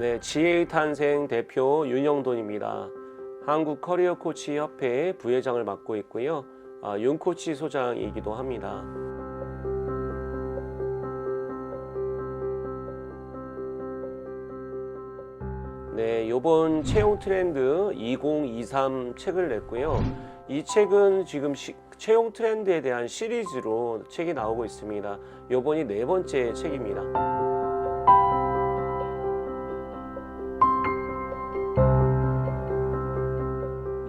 네, GA 탄생 대표 윤영돈입니다. 한국 커리어 코치 협회 부회장을 맡고 있고요. 아, 윤 코치 소장이기도 합니다. 네, 요번 채용 트렌드 2023 책을 냈고요. 이 책은 지금 시- 채용 트렌드에 대한 시리즈로 책이 나오고 있습니다. 요번이 네 번째 책입니다.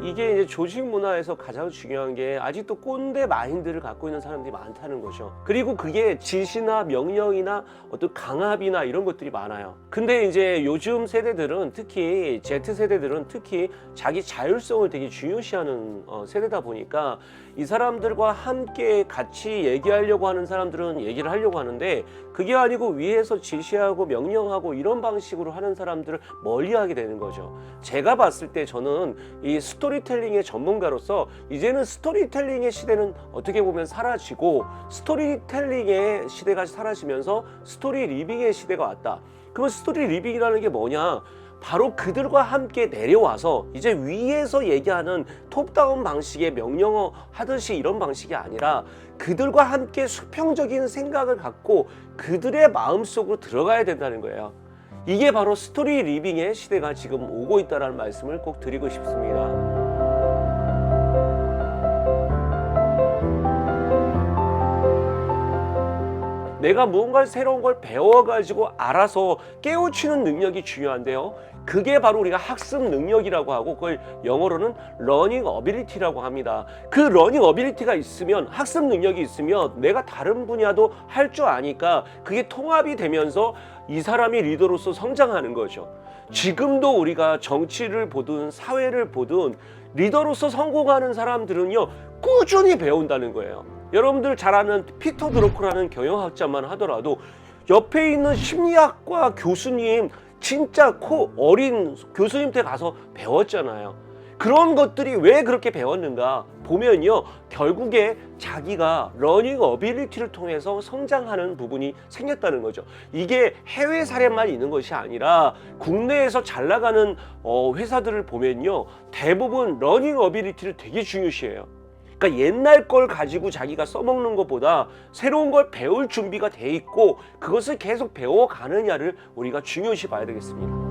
이게 이제 조직 문화에서 가장 중요한 게 아직도 꼰대 마인드를 갖고 있는 사람들이 많다는 거죠. 그리고 그게 지시나 명령이나 어떤 강압이나 이런 것들이 많아요. 근데 이제 요즘 세대들은 특히 Z 세대들은 특히 자기 자율성을 되게 중요시하는 어, 세대다 보니까 이 사람들과 함께 같이 얘기하려고 하는 사람들은 얘기를 하려고 하는데 그게 아니고 위에서 지시하고 명령하고 이런 방식으로 하는 사람들을 멀리하게 되는 거죠. 제가 봤을 때 저는 이 스토리 텔링의 전문가로서 이제는 스토리텔링의 시대는 어떻게 보면 사라지고 스토리텔링의 시대가 사라지면서 스토리 리빙의 시대가 왔다. 그러면 스토리 리빙이라는 게 뭐냐? 바로 그들과 함께 내려와서 이제 위에서 얘기하는 톱다운 방식의 명령어 하듯이 이런 방식이 아니라 그들과 함께 수평적인 생각을 갖고 그들의 마음속으로 들어가야 된다는 거예요. 이게 바로 스토리 리빙의 시대가 지금 오고 있다는 말씀을 꼭 드리고 싶습니다. 내가 무언가 새로운 걸 배워가지고 알아서 깨우치는 능력이 중요한데요. 그게 바로 우리가 학습 능력이라고 하고 그걸 영어로는 learning ability라고 합니다. 그 learning ability가 있으면 학습 능력이 있으면 내가 다른 분야도 할 줄 아니까 그게 통합이 되면서 이 사람이 리더로서 성장하는 거죠. 지금도 우리가 정치를 보든 사회를 보든 리더로서 성공하는 사람들은요 꾸준히 배운다는 거예요. 여러분들 잘 아는 피터 드로크라는 경영학자만 하더라도 옆에 있는 심리학과 교수님 진짜 코 어린 교수님한테 가서 배웠잖아요. 그런 것들이 왜 그렇게 배웠는가 보면요 결국에 자기가 러닝 어빌리티를 통해서 성장하는 부분이 생겼다는 거죠 이게 해외 사례만 있는 것이 아니라 국내에서 잘 나가는 어, 회사들을 보면요 대부분 러닝 어빌리티를 되게 중요시해요 그러니까 옛날 걸 가지고 자기가 써먹는 것보다 새로운 걸 배울 준비가 돼 있고 그것을 계속 배워가느냐를 우리가 중요시 봐야 되겠습니다.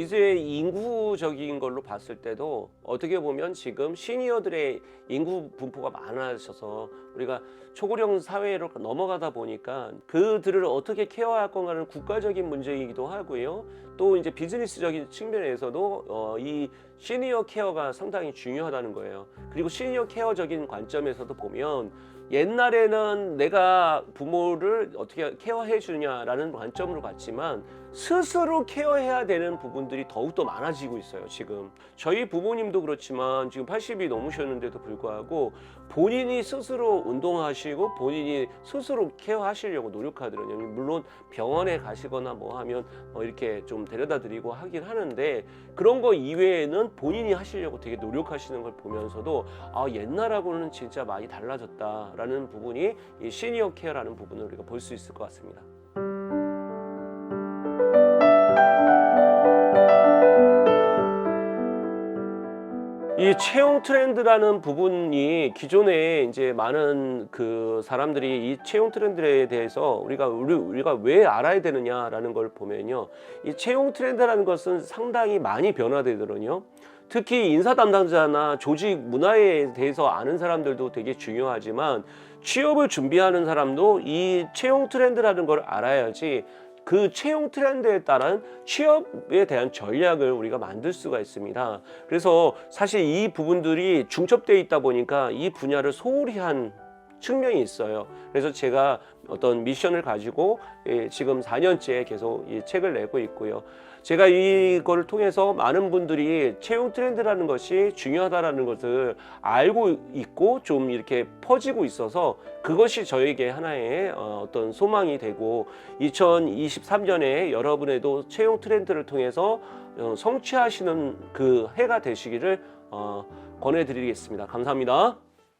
이제 인구적인 걸로 봤을 때도 어떻게 보면 지금 시니어들의 인구 분포가 많아져서 우리가 초고령 사회로 넘어가다 보니까 그들을 어떻게 케어할 건가는 국가적인 문제이기도 하고요. 또 이제 비즈니스적인 측면에서도 어, 이 시니어 케어가 상당히 중요하다는 거예요. 그리고 시니어 케어적인 관점에서도 보면 옛날에는 내가 부모를 어떻게 케어해 주냐라는 관점으로 봤지만 스스로 케어해야 되는 부분들이 더욱더 많아지고 있어요 지금 저희 부모님도 그렇지만 지금 80이 넘으셨는데도 불구하고 본인이 스스로 운동하시고 본인이 스스로 케어하시려고 노력하더라고요 물론 병원에 가시거나 뭐 하면 어 이렇게 좀 데려다 드리고 하긴 하는데 그런 거 이외에는 본인이 하시려고 되게 노력하시는 걸 보면서도 아 옛날하고는 진짜 많이 달라졌다라는 부분이 이 시니어 케어라는 부분을 우리가 볼 수 있을 것 같습니다. 이 채용 트렌드라는 부분이 기존에 이제 많은 그 사람들이 이 채용 트렌드에 대해서 우리가 우리, 우리가 왜 알아야 되느냐라는 걸 보면요. 이 채용 트렌드라는 것은 상당히 많이 변화되거든요. 특히 인사 담당자나 조직 문화에 대해서 아는 사람들도 되게 중요하지만 취업을 준비하는 사람도 이 채용 트렌드라는 걸 알아야지 그 채용 트렌드에 따른 취업에 대한 전략을 우리가 만들 수가 있습니다. 그래서 사실 이 부분들이 중첩되어 있다 보니까 이 분야를 소홀히 한 측면이 있어요. 그래서 제가 어떤 미션을 가지고 예, 지금 4년째 계속 이 책을 내고 있고요. 제가 이걸 통해서 많은 분들이 채용 트렌드라는 것이 중요하다라는 것을 알고 있고 좀 이렇게 퍼지고 있어서 그것이 저에게 하나의 어, 어떤 소망이 되고 2023년에 여러분에도 채용 트렌드를 통해서 어, 성취하시는 그 해가 되시기를 어, 권해드리겠습니다. 감사합니다.